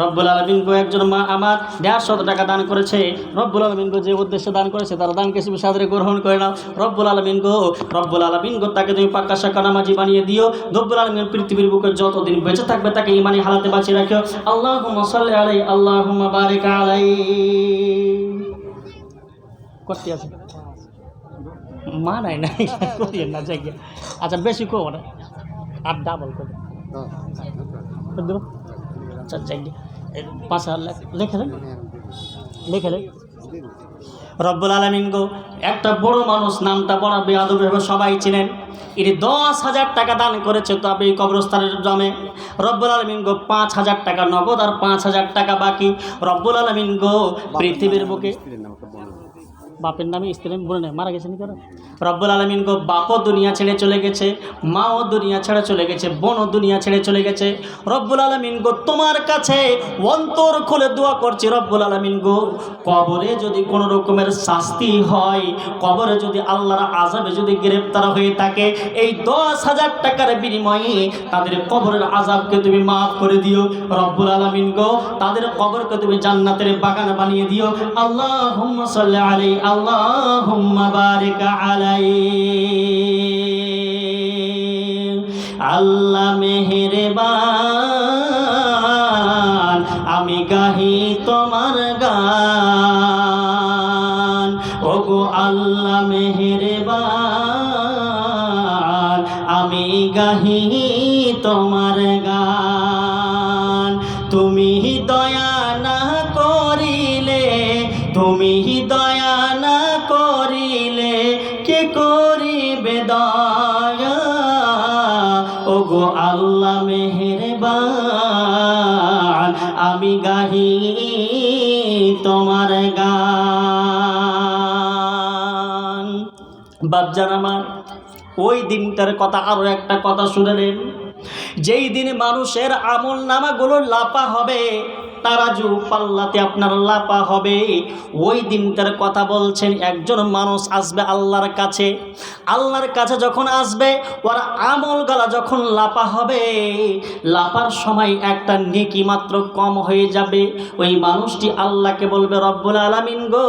রব্বুল আলমিনকে একজন মা আমার দেড় শত টাকা দান করেছে। রব্বুল আলমিনকে যে উদ্দেশ্যে দান করেছে তারা দান কিছু সাদরে গ্রহণ করে নাও। রব্বুল আলমিন গো রব্বুল আলমিন গো তাকে তুমি পাক্কা শাখা নামাজি বানিয়ে দিও। রব্বুল আলমিন পৃথিবীর বুকে যতদিন বেঁচে থাকবে তাকে ইমানি হালাতে বাঁচিয়ে রাখিও। আল্লাহ সাল্লি আলাই আল্লাহ বারিক আলাই। করতে আছে? মা নাই নাই করিয়েন না জায়গা আচ্ছা বেশি কো না। আর ডাবল করে দেবো। আচ্ছা জায়গা পাঁচ হাজার লেখ- দেন। লিখে দেন। রব্বুল আলমিন গো একটা বড় মানুষ নামটা বড় বেয়াদব সবাই চিনেন। এটি দশ হাজার টাকা দান করেছে তো আপনি কবরস্থানের জমে। রব্বুল আলমিন গো পাঁচ হাজার টাকা নগদ আর পাঁচ হাজার টাকা বাকি। রব্বুল আলমিন গো পৃথিবীর বুকে বাপের নামে স্ত্রীর নামে বলে নেয়, মারা গেছে কেন রব্বুল আলমিন গো, বাপও দুনিয়া ছেড়ে চলে গেছে, মাও দুনিয়া ছেড়ে চলে গেছে, বোনও দুনিয়া ছেড়ে চলে গেছে। রব্বুল আলমিন গো, তোমার কাছে অন্তর খুলে দোয়া করছি, রব্বুল আলমিন গো, কবরে যদি কোনো রকমের শাস্তি হয়, কবরে যদি আল্লাহর আজাবে যদি গ্রেপ্তার হয়ে থাকে, এই দশ হাজার টাকার বিনিময়ে তাদের কবরের আজাবকে তুমি মাফ করে দিও। রব্বুল আলমিন গো, তাদের কবরকে তুমি জান্নাতের বাগান বানিয়ে দিও। আল্লাহ সাল্লি আলাই আল্লাহ বারিক আলাই আল্লাহ মেহেরবান আমি গাহি তোমার গান। ওগো আল্লাহ মেহেরবান আমি গাহি ওগো আল্লাহ মেহেরবান, আমি গাহি তোমার গান। বাপজান আমার, ওই দিনটার কথা আরও একটা কথা শুনেলেন যেই দিন মানুষের আমল নামাগুলো লাপা হবে তারাজু পাল্লাতে আপনার লাপা হবে। ওই দিনটার কথা বলছেন একজন মানুষ আসবে আল্লাহর কাছে। আল্লাহর কাছে যখন আসবে, ওর আমল গলা যখন লাপা হবে লাপার সময় একটা নেকি মাত্র কম হয়ে যাবে। ওই মানুষটি আল্লাহকে বলবে, রব্বুল আলামিন গো,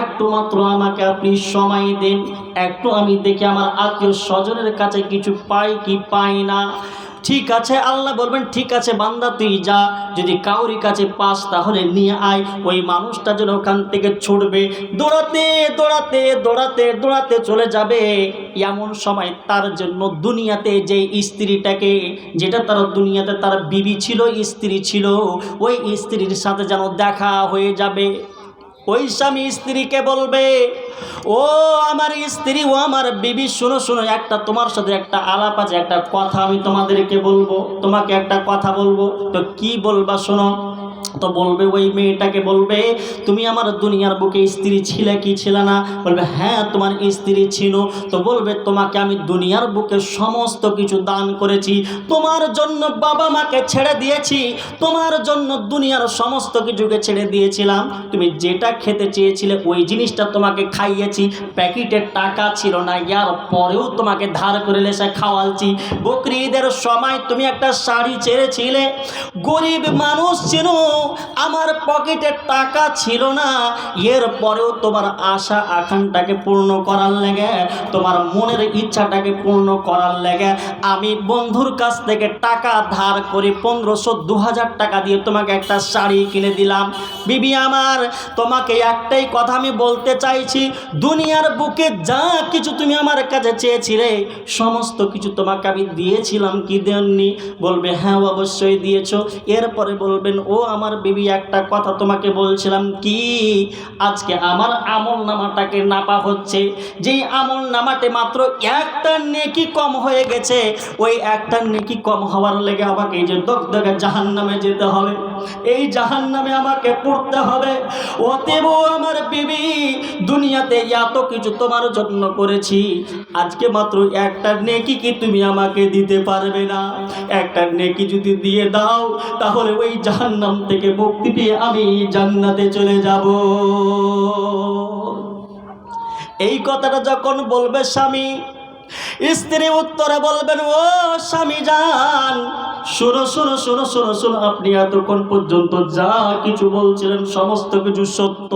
একটু মাত্র আমাকে আপনি সময় দেন। একটু আমি দেখি আমার আত্মীয় স্বজনের কাছে কিছু পাই কি পাই না? ঠিক আছে, আল্লাহ বলবেন, ঠিক আছে বান্দা, তুই যা। যদি কাউরি কাছে পাস, তাহলে নিয়ে আয়। ওই মানুষটা যেন ওখান থেকে ছুটবে। দৌড়াতে দৌড়াতে দৌড়াতে দৌড়াতে চলে যাবে। এমন সময় তার জন্য দুনিয়াতে যে স্ত্রীটাকে, যেটা তার দুনিয়াতে তার বিবি ছিল, স্ত্রী ছিল, ওই স্ত্রীর সাথে যেন দেখা হয়ে যাবে। ওই স্বামী স্ত্রীকে বলবে, ও আমার স্ত্রী, ও আমার বিবি, শুনো শুনো, একটা তোমার সাথে একটা আলাপ আছে, একটা কথা আমি তোমাদেরকে বলব, তোমাকে একটা কথা বলব। তো কি বলবা শোনো? তো বলবে, ওই মেয়েটাকে বলবে, তুমি আমার দুনিয়ার বুকে স্ত্রী ছিলে কি ছিল না? বলবে হ্যাঁ তোমার স্ত্রী ছিল। তো বলবে, তোমাকে আমি দুনিয়ার বুকে সমস্ত কিছু দান করেছি। তোমার জন্য বাবা মাকে ছেড়ে দিয়েছি। তোমার জন্য দুনিয়ার সমস্ত কিছুকে ছেড়ে দিয়েছিলাম। তুমি যেটা খেতে চেয়েছিলে, ওই জিনিসটা তোমাকে খাইয়েছি। প্যাকেটের টাকা ছিল না, ইয়ার পরেও তোমাকে ধার করে লেসে খাওয়ালছি। বকরি ঈদের সময় তুমি একটা শাড়ি ছেড়েছিলে। গরিব মানুষ ছিল আমার পকেটে টাকা ছিল না এর পরেও তোমার আশা আকাঙ্ক্ষাটাকে পূর্ণ করার লেগে, তোমার মনের ইচ্ছাটাকে পূর্ণ করার লেগে, আমি বন্ধুর কাছ থেকে টাকা ধার করে পনেরোশো দু হাজার টাকা দিয়ে তোমাকে একটা শাড়ি কিনে দিলাম। বিবি আমার, তোমাকে একটাই কথা আমি বলতে চাইছি, দুনিয়ার বুকে যা কিছু তুমি আমার কাছে চেয়েছিলে, সমস্ত কিছু তোমাকে আমি দিয়েছিলাম, কি দেননি? বলবে হ্যাঁ অবশ্যই দিয়েছ। এরপরে বলবেন, ও আমার বিবি একটা কথা তোমাকে বলছিলাম কি? আজকে আমার আমল নামাটাকে নাপা হচ্ছে। যেই আমল নামাতে মাত্র একটা নেকি কম হয়ে গেছে, ওই একটা নেকি কম হওয়ার লেগে আমাকে এই যে দগদগে জাহান নামে যেতে হবে। এই জাহান নামে আমাকে পড়তে হবে। অতএব আমার বিবি, দুনিয়াতে এত কিছু তোমার জন্য করেছি। আজকে মাত্র একটা নেকি কি তুমি আমাকে দিতে পারবে না? একটা নেকি যদি দিয়ে দাও, তাহলে ওই জাহান্নাম থেকে মুক্তি পেয়ে আমি জান্নাতে চলে যাব। এই কথাটা যখন বলবে স্বামী, স্ত্রী উত্তরে বলবেন, ও স্বামী যান শোনো শোনো শোনো শোনো শোনো, আপনি এতক্ষণ পর্যন্ত যা কিছু বলছিলেন, সমস্ত কিছু সত্য।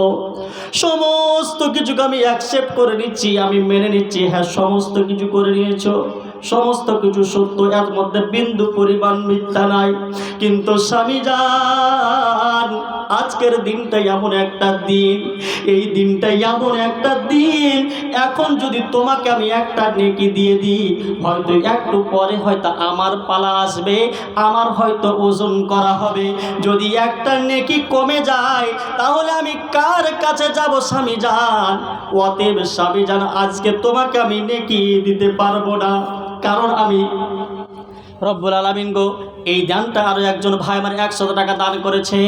সমস্ত কিছুকে আমি অ্যাকসেপ্ট করে নিচ্ছি, আমি মেনে নিচ্ছি হ্যাঁ সমস্ত কিছু করে নিয়েছো। সমস্ত কিছু সত্য, এর মধ্যে বিন্দু পরিমাণ মিথ্যা নাই। কিন্তু স্বামী যান, আজকের দিনটাই এমন একটা দিন, এই দিনটাই এমন একটা দিন, এখন যদি তোমাকে আমি একটা নেকি দিয়ে দিই, হয়তো একটু পরে হয়তো আমার পালা আসবে, আমার হয়তো ওজন করা হবে। যদি একটা নেকি কমে যায়, তাহলে আমি কার কাছে যাব স্বামী যান? অতএব স্বামী যান, আজকে তোমাকে আমি নেকি দিতে পারব না। কারণ আমি রব্বুল আলমিন গো এই দানটা আরও একজন ভাই আমার একশত টাকা দান করেছে।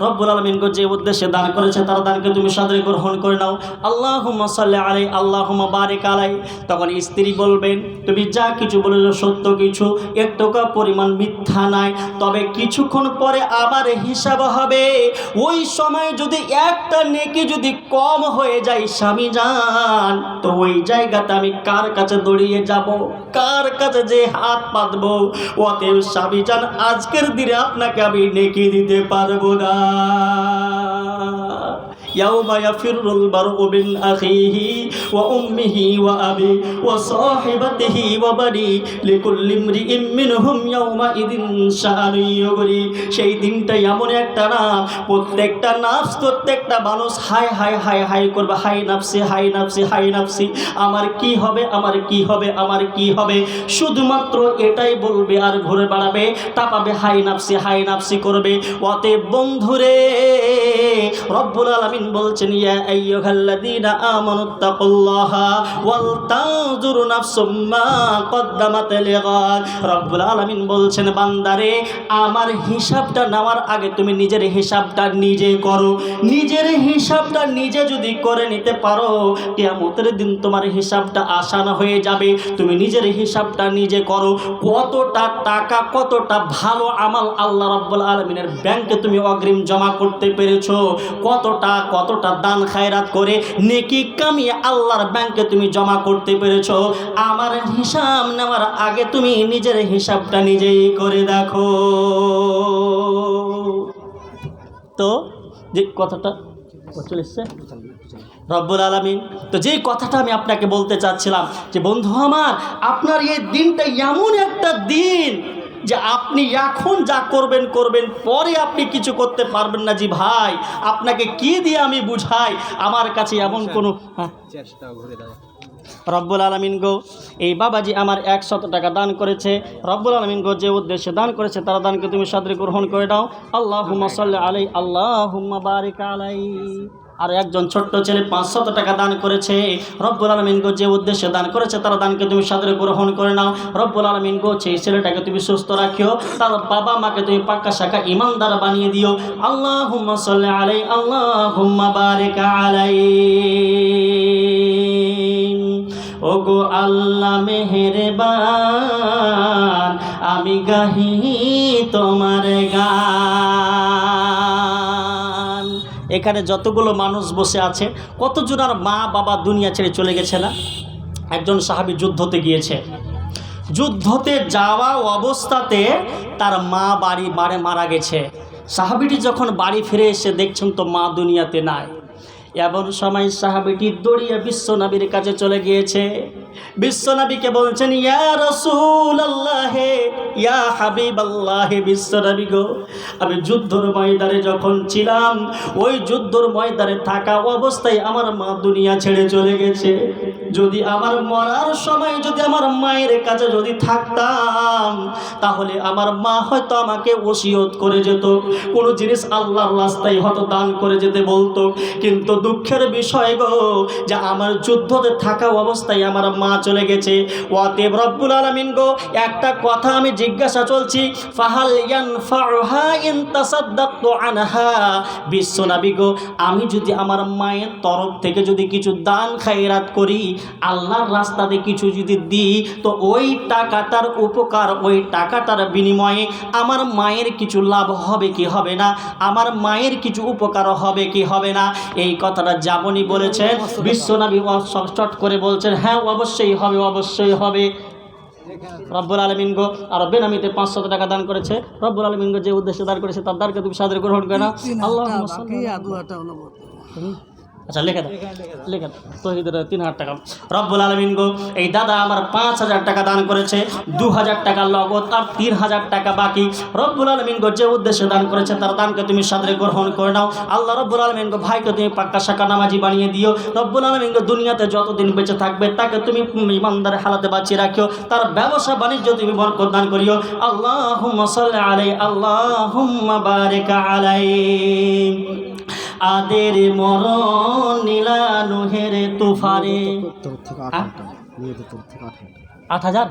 রব্বুল আলমিন যে উদ্দেশ্যে দান করেছে, তার দানকে তুমি সাদরে গ্রহণ করে নাও। আল্লাহ সাল্লাহ আলাই আল্লাহ বারেক আলাই। তখন স্ত্রী বলবেন, তুমি যা কিছু বলেছ সত্য কিছু, একটুকা পরিমাণ মিথ্যা নাই। তবে কিছুক্ষণ পরে আবার হিসাব হবে। ওই সময় যদি একটা নেকি যদি কম হয়ে যায়, স্বামী যান তো ওই জায়গাতে আমি কার কাছে দৌড়িয়ে যাব? কার কাছে যে হাত পাতবো? অতএব স্বামী যান আজকের দিনে আপনাকে আমি নেকি দিতে পারব না। সেই দিনটা এমন একটা না, প্রত্যেকটা নাফস প্রত্যেকটা মানুষ হাই হাই হাই হাই করবে। হাই নাফসি হাই নাফসি হাই নাফসি। আমার কি হবে, আমার কি হবে, আমার কি হবে? শুধুমাত্র এটাই বলবে আর ঘুরে বেড়াবে, তাপাবে হাই নাফসি হাই নাফসি করবে। অতএব বন্ধুরে, রব্বুল আলামিন বলছেন, ইয়া আইয়ুহাল্লাযীনা আমানুত্তাকুল্লাহা ওয়াল তানজুর নাফসুম মা কদ্দামাত লিগাদ। রব্বুল আলামিন বলছেন, বান্দারে, আমার হিসাবটা নেওয়ার আগে তুমি নিজের হিসাবটা নিজে করো। নিজের হিসাবটা নিজে যদি করে নিতে পারো, কিয়ামতের দিন তোমার হিসাবটা আসান হয়ে যাবে। তুমি নিজের হিসাবটা নিজে করো। কতটা টাকা, কতটা ভালো আমাল আল্লাহ রাব্বুল আলমিনের ব্যাংকে তুমি অগ্রিম জমা করতে পেরেছ? কতটা কতটা দান খায়রাত করে, নেকি কামিয়ে আল্লাহর ব্যাংকে তুমি জমা করতে পেরেছ? আমার হিসাব নেওয়ার আগে তুমি নিজের হিসাবটা নিজেই করে দেখো। তো, যে কথাটা চলে এসছে? রব্বুল আলমিন। তো যেই কথাটা আমি আপনাকে বলতে চাচ্ছিলাম, যে বন্ধু আমার, আপনার এই দিনটা এমন একটা দিন যে আপনি এখন যা করবেন করবেন পরে আপনি কিছু করতে পারবেন না জি ভাই। আপনাকে কি দিয়ে আমি বুঝাই? আমার কাছে এমন কোনো হ্যাঁ? রব্বুল আলমিন গো এই বাবাজি আমার একশত টাকা দান করেছে। রব্বুল আলমিন গো যে উদ্দেশ্যে দান করেছে তারা দানকে তুমি সাদরে গ্রহণ করে দাও। আল্লাহ হুম্মা সাল্লাহ আলাই আল্লাহ হুম্মা বারিক আলাই। আর একজন ছোট্ট ছেলে পাঁচশত টাকা দান করেছে। রব্বুল আলমিন গো যে উদ্দেশ্যে দান করেছে, তারা দানকে তুমি সাদরে গ্রহণ করে নাও। রব্বুল আলমিন গো, সেই ছেলেটাকে তুমি সুস্থ রাখিও। তার বাবা মাকে তুমি পাক্কা শাখা ইমানদার বানিয়ে দিও। আল্লাহ হুম্মা আলাই আল্লাহ হুম্মা বারিক আলাই। ওগো আল্লাহ মেহেরবান, আমি গাহি তোমার গান। এখানে যতগুলো মানুষ বসে আছে কতজন আর মা বাবা দুনিয়া ছেড়ে চলে গেছে না? একজন সাহাবি যুদ্ধতে গিয়েছে। যুদ্ধতে যাওয়া অবস্থাতে তার মা বাড়ি বাড়ে মারা গেছে। সাহাবিটি যখন বাড়ি ফিরে এসে দেখছেন তো মা দুনিয়াতে নাই। এমন সময় সাহাবিটি দড়িয়া বিশ্বনবীর কাছে চলে গিয়েছে। বিশ্বনবীকে বলছেন, ইয়া রসুল আল্লাহে ইয়া হাবিব আল্লাহে বিশ্বনবী গো, আমি যুদ্ধর ময়দানে যখন ছিলাম, ওই যুদ্ধর ময়দানে থাকা অবস্থায় আমার মা দুনিয়া ছেড়ে চলে গেছে। যদি আমার মরার সময় যদি আমার মায়ের কাছে যদি থাকতাম, তাহলে আমার মা হয়তো আমাকে ওসিয়ত করে যেত, কোনো জিনিস আল্লাহর রাস্তায় হয়তো দান করে যেতে বলতো। কিন্তু দুঃখের বিষয় গো, যে আমার যুদ্ধতে থাকা অবস্থায় আমার মা চলে গেছে। অতএব রব্বুল আলামিন গো, একটা কথা আমি জিজ্ঞাসা চলছি, ফাহাল আনহা। বিশ্বনবী গো, আমি যদি আমার মায়ের তরফ থেকে যদি কিছু দান খায়রাত করি, আল্লাহর রাস্তাতে কিছু যদি দিই, তো ওই টাকাটার উপকার, ওই টাকাটার বিনিময়ে আমার মায়ের কিছু লাভ হবে কি হবে না? আমার মায়ের কিছু উপকার হবে কি হবে না? এই কথাটা যাবনি বলেছেন। বিশ্বনবী চট করে বলছেন হ্যাঁ অবশ্যই হবে অবশ্যই হবে। রব্বুল আলমিন গো আর বেনামিতে পাঁচশত টাকা দান করেছে। রব্বুল আলমিন গো যে উদ্দেশ্যে দান করেছে তার দানকে তুমি সাদরে গ্রহণ করে না। আল্লাহ আচ্ছা লেখা দাও, লেখা তহিদের তিন হাজার টাকা। রব্বুল আলমিন গো, এই দাদা আমার পাঁচ হাজার টাকা দান করেছে, দু হাজার টাকা লগত আর তিন হাজার টাকা বাকি। রব্বুল আলমিন গো, যে উদ্দেশ্যে দান করেছে তার দানকে তুমি সাদরে গ্রহণ করে নাও। আল্লাহ রব্বুল আলমিন গো, ভাইকে তুমি পাক্কা শাখা নামাজি বানিয়ে দিও। রব্বুল আলমিন গো, দুনিয়াতে যতদিন বেঁচে থাকবে, তাকে তুমি ইমানদার হালাতে বাঁচিয়ে রাখিও। তার ব্যবসা বাণিজ্য তুমি বরকত দান করিও। আল্লাহ আলাই আল্লাহ আলাই। আদের মরণ নীলা নুহের তুফারে হ্যাঁ? আট হাজার?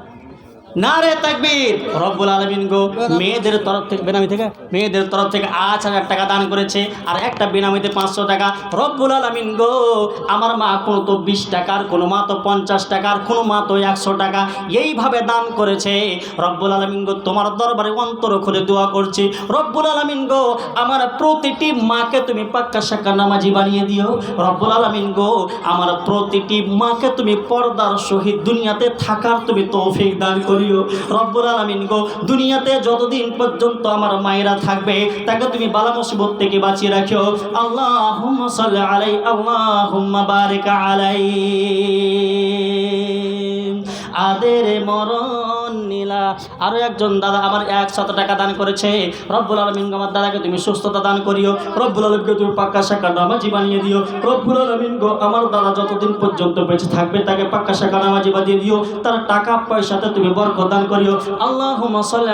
না রে তাকবীর। রব্বুল আলমিন গো, মেয়েদের তরফ থেকে, বেনামি থেকে, মেয়েদের তরফ থেকে আট হাজার টাকা দান করেছে, আর একটা বেনামিতে পাঁচশো টাকা। রব্বুল আলমিন গো, আমার মা কোনো তো বিশ টাকার, কোনো মা তো পঞ্চাশ টাকার, কোনো মা তো একশো টাকা। এইভাবে দান করেছে। রব্বুল আলমিন গো, তোমার দরবারে অন্তর খুলে দোয়া করছি। রব্বুল আলমিন গো, আমার প্রতিটি মাকে তুমি পাক্কা শাক্কা নামাজি বানিয়ে দিও। রব্বুল আলমিন গো, আমার প্রতিটি মাকে তুমি পর্দার সহিত দুনিয়াতে থাকার তুমি তৌফিক দান করিও। রব্বুল আলমিন গো, দুনিয়াতে যতদিন পর্যন্ত আমার মায়েরা থাকবে, তাকে তুমি বালা মুসিবত থেকে বাঁচিয়ে রাখিও। আল্লাহ আলাই আল্লাহ বারেকা আলাই। আদের মরণ আরও একজন দাদা আমার একশত টাকা দান করেছে। রব্বুল আলমিন আমার দাদাকে তুমি সুস্থতা দান করিও। রব্বুল আলমকে তুমি পাক্কা শাখা নামাজি বানিয়ে দিও। রব্বুল আলমিন গো আমার দাদা যতদিন পর্যন্ত বেঁচে থাকবে তাকে পাক্কা শাখা নামাজি বানিয়ে দিও। তার টাকা পয়সাতে তুমি বরকত দান করিও। আল্লাহ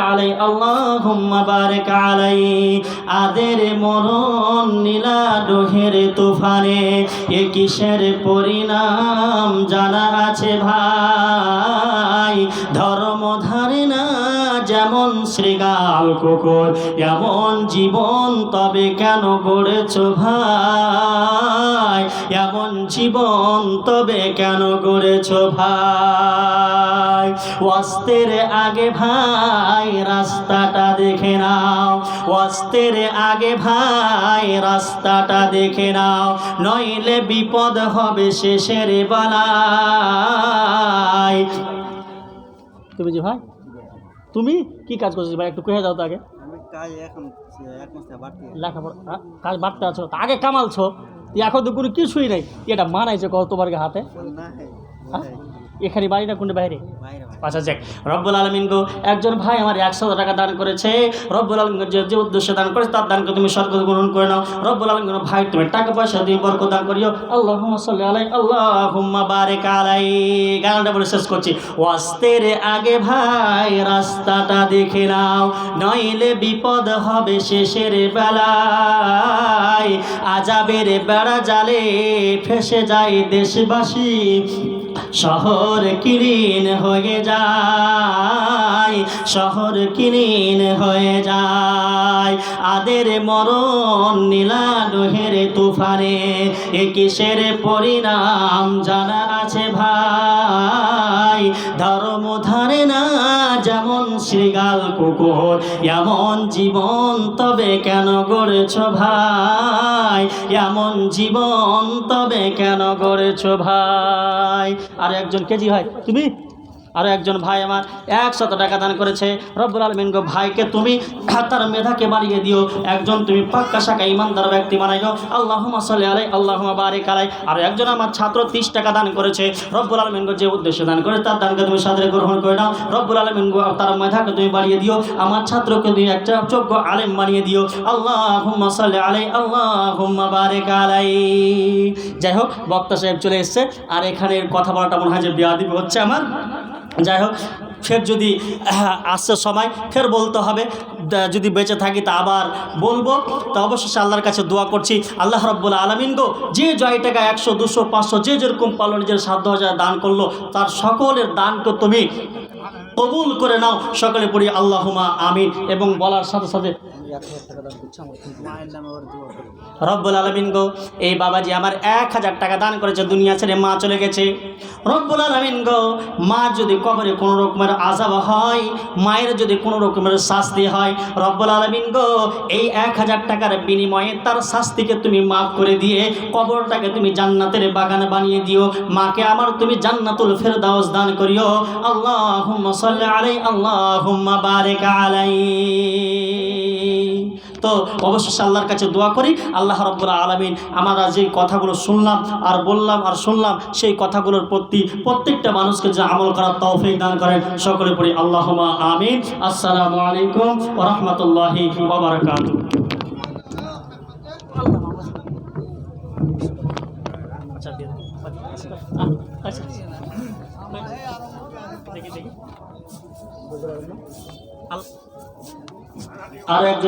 আলাই আল্লাহ বারেক আলাই আদের মরণ নীলা ডোহের তুফানে, এ কিসের পরিণাম জানা আছে ভাই? ধর্ম ধারে না যেমন শ্রীগাল কুকুর, এমন জীবন তবে কেন গড়েছ ভাই? এমন জীবন তবে কেন গড়েছ ভাই? ওয়াস্তের আগে ভাই রাস্তাটা দেখে নাও ওয়াস্তের আগে ভাই রাস্তাটা দেখে নাও, নইলে বিপদ হবে শেষের বেলায়। তুমি যে ভাই? তুমি কি কাজ করছিস ভাই একটু কয়ে যাও তো আগে। কাজ বাড়তি। লেখাপড়া? কাজ বাড়তে আছো? আগে কামালছো এখন তো কোনো কিছুই নাই। এটা মানাইছে কত তোমার হাতে? হ্যাঁ? এখানে বাড়ি না কোনটা বাইরে? আচ্ছা যাক। রব্বুল আলমিন গো একজন ভাই আমার একশো টাকা দান করেছে। রব্বুল আলমিন যে যে উদ্দেশ্যে দান করেছে তার দানকে তুমি স্বর্গ গ্রহণ করে নাও। রব্বুল আলমিন ভাই তুমি টাকা পয়সা দিয়ে বরক দান করিও। আল্লাহ আলাই আল্লাহ হুম্মা বারেক আলাই। গানটা বলে শেষ করছি। ওয়াস্তের আগে ভাই রাস্তাটা দেখে নাও। নইলে বিপদ হবে শেষের বেলায়। আজাবের বেড়া জালে ফেসে যায় দেশবাসী। শহর কিরিন হয়ে যায়, শহর কিরিন হয়ে যায়। আদের মরণ নীলা ডোহের তুফানে, এ কিসের পরিণাম জানা আছে ভাই? ধর্ম ধারে না যেমন শ্রীগাল কুকুর, এমন জীবন তবে কেন গড়েছ ভাই? এমন জীবন তবে কেন গড়েছ ভাই? আর একজন কেজি হয়, তুমি? আরও একজন ভাই আমার একশত টাকা দান করেছে। রব্বুল আলমিন গো ভাইকে তুমি তার মেধাকে বাড়িয়ে দিও। একজন তুমি পাক্কা শাখা ইমানদার ব্যক্তি বানাইও। আল্লাহ সাল্লি আলাই আল্লাহ বারে কালাই আর একজন আমার ছাত্র তিরিশ টাকা দান করেছে। রব্বুল আলমিন গো যে উদ্দেশ্যে দান করে তার দানকে তুমি সাদরে গ্রহণ করে নাও। রব্বুল আলমিন গো তার মেধাকে তুমি বাড়িয়ে দিও। আমার ছাত্রকে তুমি একটা যোগ্য আলেম বানিয়ে দিও। আল্লাহ সাল্লি আলাই আল্লাহ বারে কালাই যাই হোক, বক্তা সাহেব চলে এসছে। আর এখানের কথা বলাটা মনে হয় যে বিয়াদিবি হচ্ছে আমার। যাই হোক ফের যদি আসছে সময়, ফের বলতে হবে যদি বেঁচে থাকি তা আবার বলব। তো অবশ্যই আল্লাহর কাছে দোয়া করছি, আল্লাহ রব্বুল আলমিন গো, যে জয় টাকা একশো, দুশো, পাঁচশো, যে যেরকম পারল নিজের সাধ্য হাজার দান করল, তার সকলের দানকে তুমি কবুল করে নাও। সকলে পড়ি আল্লাহুমা আমিন এবং বলার সাথে সাথে রব্বুল আলমিন গো, এই বাবাজি আমার এক হাজার টাকা দান করেছে, দুনিয়া ছেড়ে মা চলে গেছে। রব্বুল আলমিন গো, মা যদি কবরে কোনো রকমের আজাব হয়, মায়ের যদি কোনো রকমের শাস্তি হয়, রব্বুল আলমিন গো, এই এক হাজার টাকার বিনিময়ে তার শাস্তিকে তুমি মাফ করে দিয়ে কবরটাকে তুমি জান্নাতের বাগান বানিয়ে দিও। মাকে আমার তুমি জান্নাতুল ফের ফেরদাউস দান করিও। আল্লাহ সাল্লি আলাইহি আল্লাহুম্মা বারিক আলাইহি তো অবশ্যই আল্লাহর কাছে দোয়া করি, আল্লাহ রব্বুল আলমিন আমরা যে কথাগুলো শুনলাম আর বললাম আর শুনলাম, সেই কথাগুলোর প্রতি প্রত্যেকটা মানুষকে যে আমল করার তৌফিক দান করেন। সকলে পড়ি, আল্লাহুম্মা আমিন। আসসালামু আলাইকুম ওয়া রাহমাতুল্লাহি ওয়া বারাকাতুহু। আচ্ছা। আচ্ছা। আরও একজন